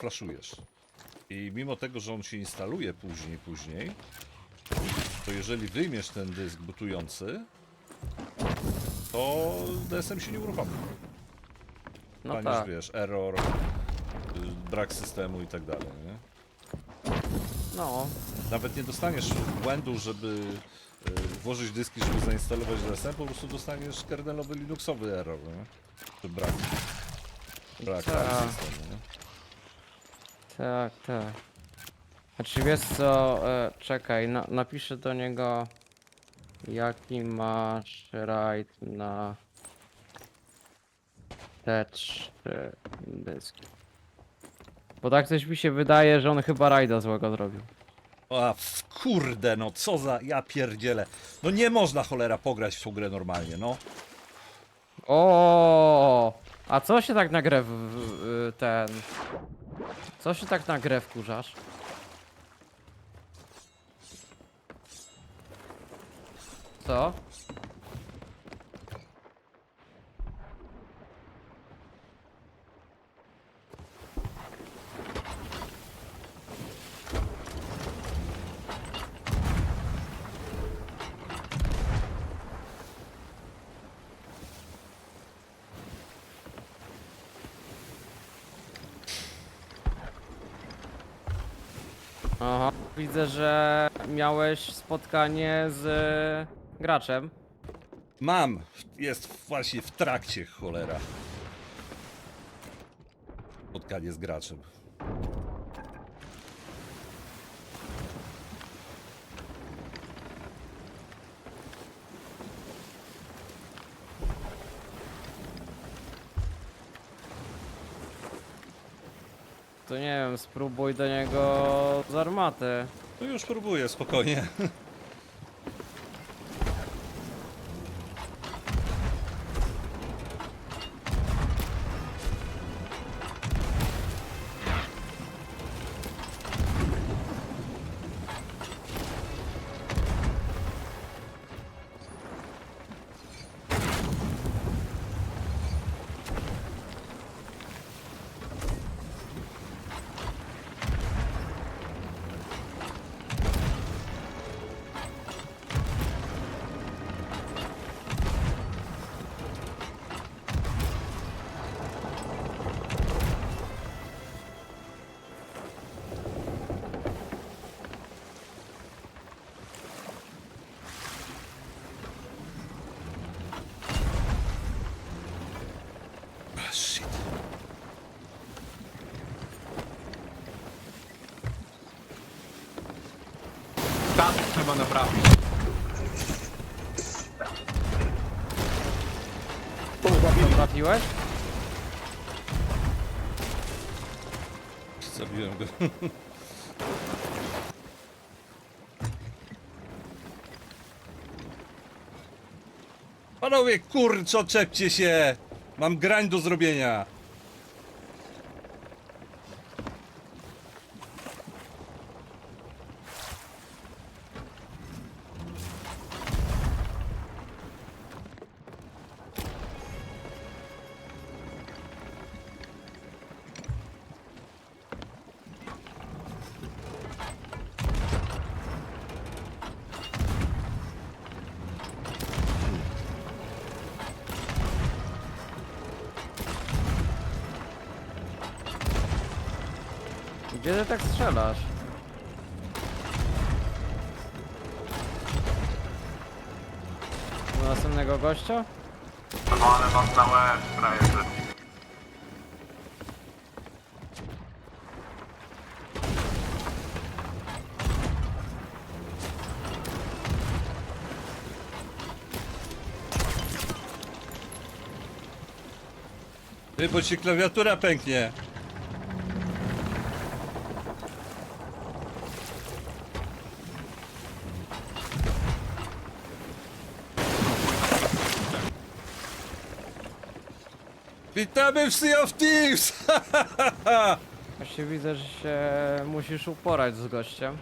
flaszujesz. I mimo tego, że on się instaluje później, później, to jeżeli wyjmiesz ten dysk butujący, to DSM się nie uruchomi. No Staniesz, tak. wiesz, error, y, brak systemu i tak dalej, nie? No. Nawet nie dostaniesz błędu, żeby y, włożyć dyski, żeby zainstalować DSM, po prostu dostaniesz kernelowy linuxowy error, nie? Czy brak. Brak Tak. systemu, nie? Tak, tak. Znaczy wiesz co, e, czekaj, na, napiszę do niego jaki masz rajd na te trzy dyski. Bo tak coś mi się wydaje, że on chyba rajda złego zrobił. A w- kurde, no co za, ja pierdzielę. No nie można cholera pograć w tą grę normalnie, no. O, A co się tak na grę w, w, ten... Co się tak na grę wkurzasz? Co? Aha, widzę, że miałeś spotkanie z graczem. Mam, jest właśnie w trakcie, cholera. Spotkanie z graczem. To nie wiem, spróbuj do niego z armaty. No już próbuję, spokojnie. shit. Tak, trzeba naprawić. Trafiłeś? Zabiłem go. Panowie, kurczo, czepcie się! Mam grań do zrobienia. Gdzie ty tak strzelasz? Do następnego gościa? Ale was na łeb, frajerze. Ty, bo ci klawiatura pęknie. Witamy w Sea of Thieves! Właśnie widzę, że się musisz uporać z gościem.